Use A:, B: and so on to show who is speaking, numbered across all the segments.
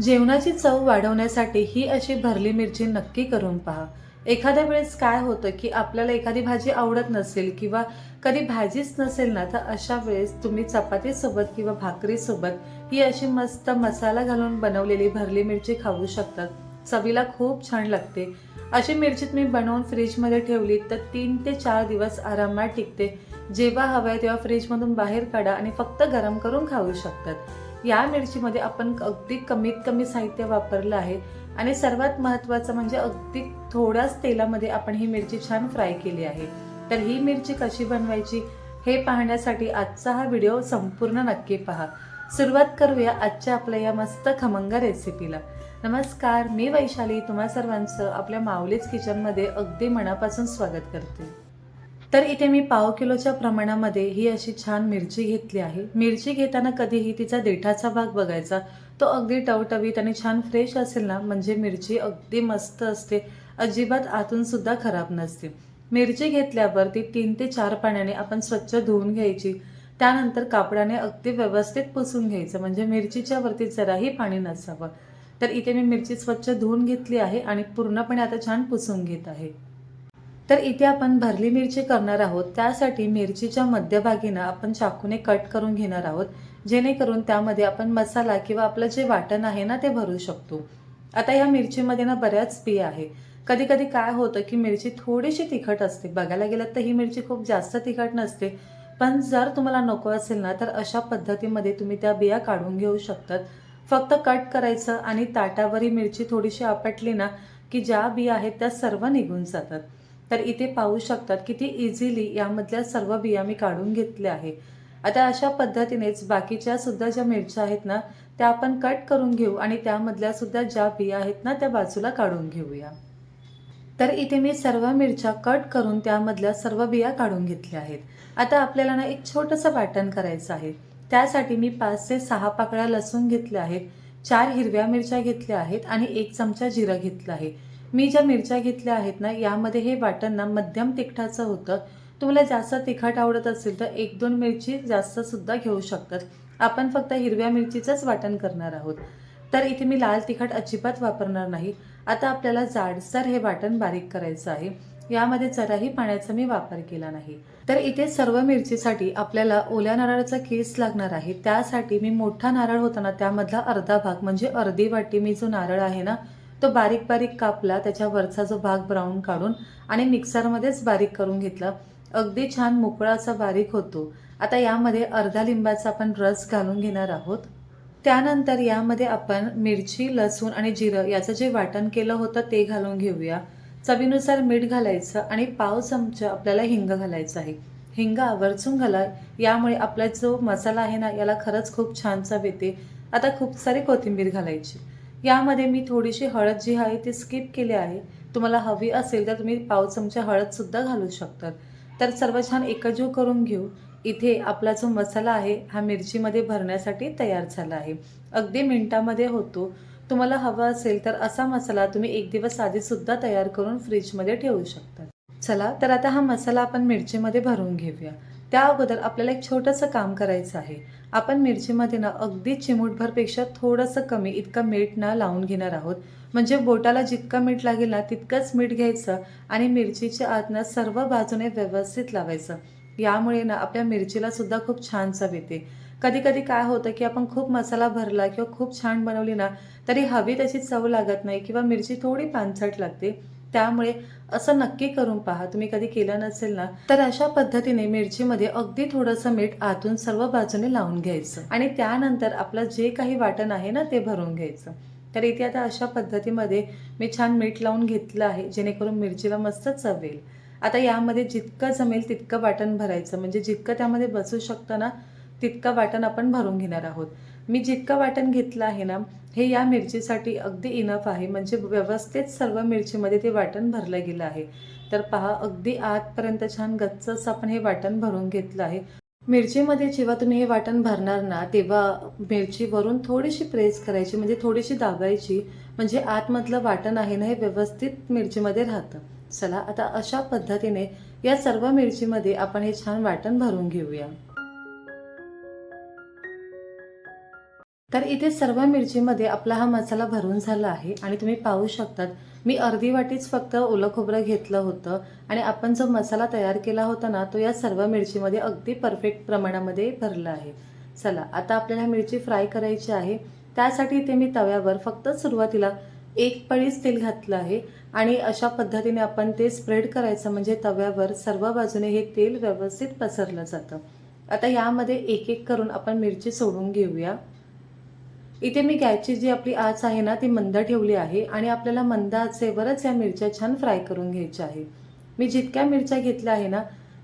A: जेवणाची चव वाढवण्यासाठी ही अशी भरली मिरची नक्की करून पहा. एखाद्या वेळेस काय होतं की आपल्याला एखादी भाजी आवडत नसेल किंवा कधी भाजीच नसेल ना तर अशा वेळेस तुम्ही चपातीसोबत किंवा भाकरीसोबत ही अशी मस्त मसाला घालून बनवलेली भरली मिरची खाऊ शकतात चवीला खूप छान लागते. अशी मिरची तुम्ही बनवून फ्रीजमध्ये ठेवली तर तीन ते चार दिवस आरामात टिकते. जेव्हा हवं तेव्हा फ्रीजमधून बाहेर काढा आणि फक्त गरम करून खाऊ शकतात. या मिरचीमध्ये आपण अगदी कमीत कमी साहित्य वापरलं आहे. आणि सर्वात महत्त्वाचं म्हणजे अगदी थोड्याच तेलामध्ये आपण ही मिरची छान फ्राय केली आहे. तर ही मिरची कशी बनवायची हे पाहण्यासाठी आजचा हा व्हिडिओ संपूर्ण नक्की पहा. सुरुवात करूया आजच्या आपल्या या मस्त खमंग रेसिपीला नमस्कार मी वैशाली. तुम्हा सर्वांचं आपल्या माऊलीच किचनमध्ये अगदी मनापासून स्वागत करते. तर इथे मी पाव किलोच्या प्रमाणामध्ये ही अशी छान मिरची घेतली आहे. मिरची घेताना कधीही तिचा देठाचा भाग बघायचा. तो अगदी टवटवीत आणि छान फ्रेश असेल ना म्हणजे मिरची अगदी मस्त असते. अजिबात आतून सुद्धा खराब नसते. मिरची घेतल्यावर ती तीन ते चार पाण्याने आपण स्वच्छ धुवून घ्यायची. त्यानंतर कापडाने अगदी व्यवस्थित पुसून घ्यायचं म्हणजे मिरचीच्या वरती जराही पाणी नसावं. तर इथे मी मिरची स्वच्छ धुवून घेतली आहे आणि पूर्णपणे आता छान पुसून घेत आहे. तर इथे आपण भरली मिरची करणार आहोत. त्यासाठी मिरचीच्या मध्यभागीनं आपण चाकूने कट करून घेणार आहोत. जेणेकरून त्यामध्ये आपण मसाला किंवा आपलं जे वाटण आहे ना ते भरू शकतो. आता ह्या मिरचीमध्ये ना बऱ्याच बिया आहे. कधी कधी काय होतं की मिरची थोडीशी तिखट असते. बघायला गेलं तर ही मिरची खूप जास्त तिखट नसते. पण जर तुम्हाला नको असेल ना तर अशा पद्धतीमध्ये तुम्ही त्या बिया काढून घेऊ शकतात. फक्त कट करायचं आणि ताटावर ही मिरची थोडीशी आपटली ना की ज्या बिया आहेत त्या सर्व निघून जातात. तर इथे पाहू शकतात किती इझिली यामधल्या सर्व बिया मी काढून घेतल्या आहे आता अशा पद्धतीनेच बाकीच्या सुद्धा ज्या मिरच्या आहेत ना त्या आपण कट करून घेऊ आणि त्यामधल्या सुद्धा ज्या बिया आहेत ना त्या बाजूला काढून घेऊया. तर इथे मी सर्व मिरच्या कट करून त्यामधल्या सर्व बिया काढून घेतल्या आहेत. आता आपल्याला ना एक छोटंसं वाटण करायचं आहे. त्यासाठी मी पाच ते सहा पाकळ्या लसूण घेतल्या आहेत चार हिरव्या मिरच्या घेतल्या आहेत आणि एक चमचा जिरं घेतलं आहे. मी ज्या मिरच्या घेतल्या आहेत ना यामध्ये हे वाटण ना मध्यम तिखटाचं होतं. तुम्हाला जास्त तिखट आवडत असेल तर एक दोन मिरची जास्त सुद्धा घेऊ शकतात. आपण फक्त हिरव्या मिरचीचंच वाटण करणार आहोत. तर इथे मी लाल तिखट अजिबात वापरणार नाही. आता आपल्याला जाडसर हे वाटण बारीक करायचं आहे. यामध्ये जराही पाण्याचा मी वापर केला नाही. तर इथे सर्व मिरचीसाठी आपल्याला ओल्या नारळाचा केस लागणार आहे. त्यासाठी मी मोठा नारळ होता ना त्यामधला अर्धा भाग म्हणजे अर्धी वाटी मी जो नारळ आहे ना तो बारीक बारीक कापला त्याच्या वरचा जो भाग ब्राऊन काढून आणि मिक्सरमध्येच बारीक करून घेतला. अगदी छान मोकळा असा बारीक होतो. आता यामध्ये अर्धा लिंबाचा आपण रस घालून घेणार आहोत. त्यानंतर यामध्ये आपण मिरची लसूण आणि जिरं याचं जे वाटण केलं होतं ते घालून घेऊया. चवीनुसार मीठ घालायचं आणि पाव चमचा आपल्याला हिंग घालायचं आहे. हिंग आवर्जून घाला. यामुळे आपला जो मसाला आहे ना याला खरंच खूप छान चव येते. आता खूप सारी कोथिंबीर घालायची. यामध्ये मी थोडीशी हळद जी आहे ती स्किप केली आहे. तुम्हाला हवी असेल तर तुम्ही पाव चमचा हळदसुद्धा घालू शकतात. तर सर्व छान एकजीव करून घेऊ. इथे आपला जो मसाला आहे हा मिरचीमध्ये भरण्यासाठी तयार झाला आहे. अगदी मिनटामध्ये होतो. तुम्हाला हवा असेल तर असा मसाला तुम्ही एक दिवस आधीसुद्धा तयार करून फ्रीजमध्ये ठेवू शकता. चला तर आता हा मसाला आपण मिरचीमध्ये भरून घेऊया. त्या अगोदर आपल्याला एक छोटंसं काम करायचं आहे. आपण मिरचीमध्ये ना अगदी चिमूटभरपेक्षा थोडंसं कमी इतकं मीठ ना लावून घेणार आहोत. म्हणजे बोटाला जितकं मीठ लागेल ना तितकंच मीठ घ्यायचं आणि मिरचीच्या आत ना सर्व बाजूने व्यवस्थित लावायचं. यामुळे ना आपल्या मिरचीला सुद्धा खूप छान चव येते. कधी कधी काय होतं की आपण खूप मसाला भरला किंवा खूप छान बनवली ना तरी हवी तशी चव लागत नाही किंवा मिरची थोडी पानसट लागते. त्यामुळे असं नक्की करून पहा. तुम्ही कधी केलं नसेल ना तर अशा पद्धतीने मिरचीमध्ये अगदी थोडंसं मीठ आतून सर्व बाजूने लावून घ्यायचं. आणि त्यानंतर आपलं जे काही वाटण आहे ना ते भरून घ्यायचं. तर इथे आता अशा पद्धतीमध्ये मी छान मीठ लावून घेतलं आहे जेणेकरून मिरचीला मस्त चव येईल. आता यामध्ये जितकं जमेल तितकं वाटण भरायचं. म्हणजे जितकं त्यामध्ये बसू शकतं ना तितकं वाटण आपण भरून घेणार आहोत. मी जितकं वाटण घेतलं आहे ना हे या मिरचीसाठी अगदी इनफ आहे. म्हणजे व्यवस्थित सर्व मिरचीमध्ये ते वाटण भरलं गेलं आहे. तर पहा अगदी आतपर्यंत छान गच्च असं आपण हे वाटण भरून घेतलं आहे. मिरचीमध्ये जेव्हा तुम्ही हे वाटण भरणार ना तेव्हा मिरचीवरून थोडीशी प्रेस करायची म्हणजे थोडीशी दाबायची. म्हणजे आतमधलं वाटण आहे ना हे व्यवस्थित मिरचीमध्ये राहतं. चला आता अशा पद्धतीने या सर्व मिरचीमध्ये आपण हे छान वाटण भरून घेऊया. तर इथे सर्व मिरचीमध्ये आपला हा मसाला भरून झाला आहे आणि तुम्ही पाहू शकतात मी अर्धी वाटीच फक्त ओलं खोबरं घेतलं होतं आणि आपण जो मसाला तयार केला होता ना तो या सर्व मिरचीमध्ये अगदी परफेक्ट प्रमाणामध्ये भरला आहे. चला आता आपल्याला मिरची फ्राय करायची आहे. त्यासाठी इथे मी तव्यावर फक्त सुरुवातीला एक पळीच तेल घातलं आहे आणि अशा पद्धतीने आपण ते स्प्रेड करायचं म्हणजे तव्यावर सर्व बाजूने हे तेल व्यवस्थित पसरलं जातं. आता यामध्ये एक एक करून आपण मिरची सोडून घेऊया. इथे मी गॅसची जी आपली आच आहे ना ती मंद ठेवली आहे आणि आपल्याला मंद आचेवरच या मिरच्या छान फ्राय करून घ्यायच्या आहे मी जितक्या मिरच्या घेतल्या आहे ना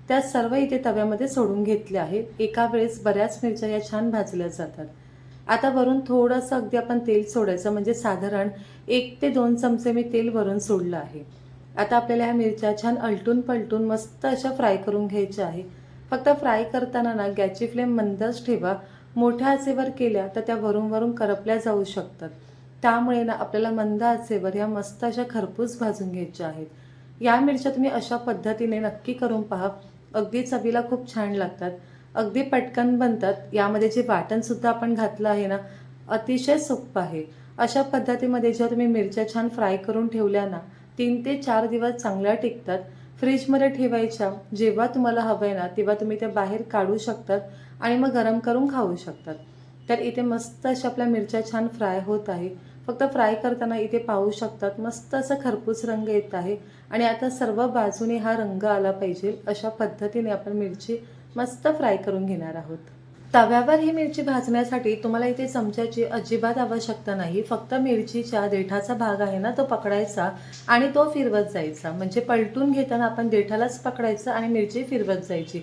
A: त्या सर्व इथे तव्यामध्ये सोडून घेतल्या आहेत. एका वेळेस बऱ्याच मिरच्या या छान भाजल्या जातात. आता वरून थोडंसं अगदी आपण तेल सोडायचं म्हणजे साधारण एक ते दोन चमचे मी तेल वरून सोडलं आहे. आता आपल्याला ह्या मिरच्या छान अलटून पलटून मस्त अशा फ्राय करून घ्यायच्या आहे फक्त फ्राय करताना ना गॅसची फ्लेम मंदच ठेवा. मोठ्या आचेवर केल्या तर त्या वरून वरून करपल्या जाऊ शकतात. त्यामुळे ना आपल्याला मंद आचेवर ह्या मस्त अशा खरपूस भाजून घ्यायच्या आहेत. या मिरच्या तुम्ही अशा पद्धतीने नक्की करून पहा. अगदी चवीला खूप छान लागतात. अगदी पटकन बनतात. यामध्ये जे वाटणसुद्धा आपण घातलं आहे ना अतिशय सोपं आहे. अशा पद्धतीमध्ये जेव्हा तुम्ही मिरच्या छान फ्राय करून ठेवल्या ना तीन ते चार दिवस चांगल्या टिकतात. फ्रीजमध्ये ठेवायच्या. जेव्हा तुम्हाला हवं आहे ना तेव्हा तुम्ही त्या बाहेर काढू शकतात. आणि मग गरम करून खाऊ शकतात. तर इथे मस्त अशा आपल्या मिरच्या छान फ्राय होत आहे. फक्त फ्राय करताना इथे पाहू शकतात मस्त असं खरपूस रंग येत आहे. आणि आता सर्व बाजूने हा रंग आला पाहिजे अशा पद्धतीने आपण मिरची मस्त फ्राय करून घेणार आहोत. तव्यावर ही मिरची भाजण्यासाठी तुम्हाला इथे चमच्याची अजिबात आवश्यकता नाही. फक्त मिरचीच्या देठाचा भाग आहे ना तो पकडायचा आणि तो फिरवत जायचा. म्हणजे पलटून घेताना आपण देठालाच पकडायचं आणि मिरची फिरवत जायची.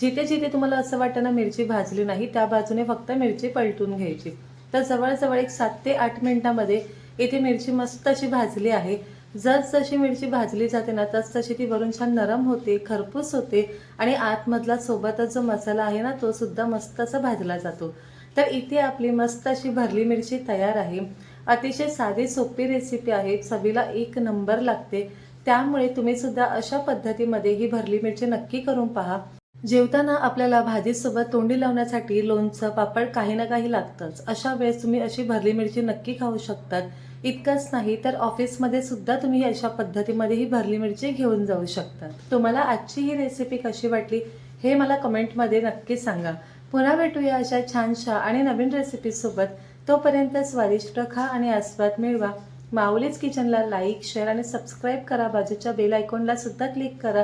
A: जिथे जिथे तुम्हाला असं वाटतं ना मिरची भाजली नाही त्या बाजूने फक्त मिरची पलटून घ्यायची. तर जवळजवळ एक सात ते आठ मिनिटामध्ये इथे मिरची मस्त अशी भाजली आहे. जस जशी मिरची भाजली जाते ना तस तशी ती वरून छान नरम होते खरपूस होते आणि आतमधला सोबतच जो मसाला आहे ना तो सुद्धा मस्त असा भाजला जातो. तर इथे आपली मस्त अशी भरली मिरची तयार आहे. अतिशय साधी सोपी रेसिपी आहे. चवीला एक नंबर लागते. त्यामुळे तुम्ही सुद्धा अशा पद्धतीमध्ये ही भरली मिरची नक्की करून पहा. जेवताना आपल्याला भाजीसोबत तोंडी लावण्यासाठी लोणचं पापड काही ना काही लागतंच. अशा वेळेस तुम्ही अशी भरली मिरची नक्की खाऊ शकतात. इतकंच नाही तर ऑफिसमध्ये सुद्धा तुम्ही अशा पद्धतीमध्ये ही भरली मिरची घेऊन जाऊ शकतात. तुम्हाला आजची ही रेसिपी कशी वाटली हे मला कमेंटमध्ये नक्की सांगा. पुन्हा भेटूया अशा छानशा आणि नवीन रेसिपीसोबत. तोपर्यंत स्वादिष्ट खा आणि आस्वाद मिळवा. माऊलीच किचनला लाईक शेअर आणि सबस्क्राईब करा. बाजूच्या बेल आयकॉनला सुद्धा क्लिक करा.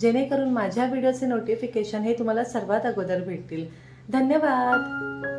A: जेणेकरून माझ्या व्हिडिओचे नोटिफिकेशन हे तुम्हाला सर्वात अगोदर भेटतील. धन्यवाद!